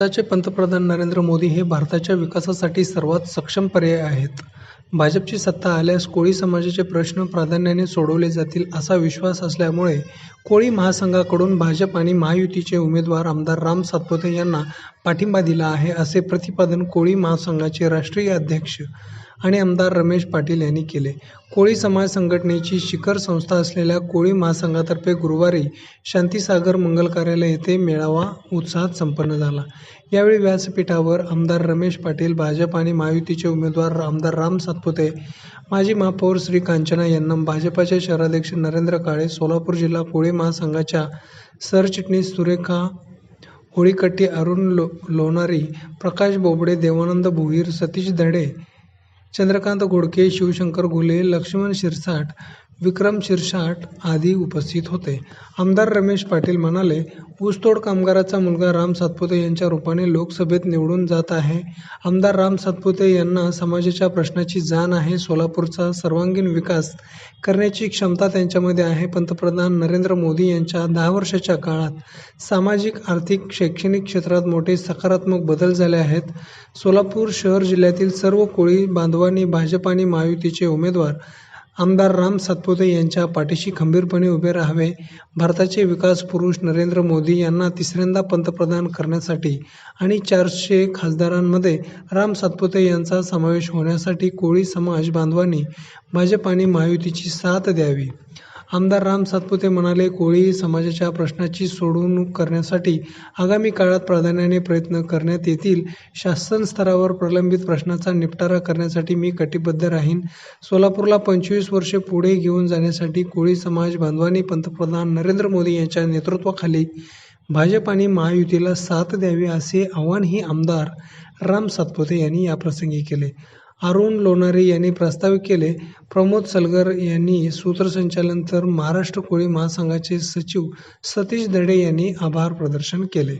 भारताचे पंतप्रधान नरेंद्र मोदी हे भारताच्या विकासासाठी सर्वात सक्षम पर्याय आहेत. भाजपची सत्ता आल्यास कोळी समाजाचे प्रश्न प्राधान्याने सोडवले जातील असा विश्वास असल्यामुळे कोळी महासंघाकडून भाजप आणि महायुतीचे उमेदवार आमदार राम सातपुते यांना पाठिंबा दिला आहे असे प्रतिपादन कोळी महासंघाचे राष्ट्रीय अध्यक्ष आणि आमदार रमेश पाटील यांनी केले. कोळी समाज संघटनेची शिखर संस्था असलेल्या कोळी महासंघातर्फे गुरुवारी शांतीसागर मंगल कार्यालय येथे मेळावा उत्साहात संपन्न झाला. यावेळी व्यासपीठावर आमदार रमेश पाटील, भाजप आणि महायुतीचे उमेदवार आमदार राम सातपुते, माजी महापौर श्री कांचना यन्नम, भाजपचे शहराध्यक्ष नरेंद्र काळे, सोलापूर जिल्हा कोळी महासंघाच्या सरचिटणीस सुरेखा होळीकट्टी, अरुण लो लोणारी, प्रकाश बोबडे, देवानंद भुईर सतीश धडे, चंद्रकांत घोडके, शिवशंकर घुले, लक्ष्मण शिरसाट, विक्रम शिरसाट आदी उपस्थित होते. आमदार रमेश पाटील म्हणाले, ऊसतोड कामगाराचा मुलगा राम सातपुते यांच्या रूपाने लोकसभेत निवडून जात आहे. आमदार राम सातपुते यांना समाजाच्या प्रश्नाची जाण आहे. सोलापूरचा सर्वांगीण विकास करण्याची क्षमता त्यांच्यामध्ये आहे. पंतप्रधान नरेंद्र मोदी यांच्या दहा वर्षाच्या काळात सामाजिक, आर्थिक, शैक्षणिक क्षेत्रात मोठे सकारात्मक बदल झाले आहेत. सोलापूर शहर जिल्ह्यातील सर्व कोळी बांधवांनी भाजप आणि महायुतीचे उमेदवार आमदार राम सातपुते यांच्या पाठीशी खंबीरपणे उभे राहावे. भारताचे विकास पुरुष नरेंद्र मोदी यांना तिसऱ्यांदा पंतप्रधान करण्यासाठी आणि चारशे खासदारांमध्ये राम सातपुते यांचा समावेश होण्यासाठी कोळी समाज बांधवांनी भाजप आणि महायुतीची साथ द्यावी. आमदार राम सातपुते म्हणाले, कोळी समाजाच्या प्रश्नाची सोडवणूक करण्यासाठी आगामी काळात प्राधान्याने प्रयत्न करण्यात येतील. शासन स्तरावर प्रलंबित प्रश्नाचा निपटारा करण्यासाठी मी कटिबद्ध राहीन. सोलापूरला पंचवीस वर्षे पुढे घेऊन जाण्यासाठी कोळी समाज बांधवांनी पंतप्रधान नरेंद्र मोदी यांच्या नेतृत्वाखाली भाजप आणि महायुतीला साथ द्यावी असे आवाहनही आमदार राम सातपुते यांनी याप्रसंगी केले. अरुण लोणारे यांनी प्रास्ताविक केले. प्रमोद सलगर यांनी सूत्रसंचालन तर महाराष्ट्र कोळी महासंघाचे सचिव सतीश दडे यांनी आभार प्रदर्शन केले.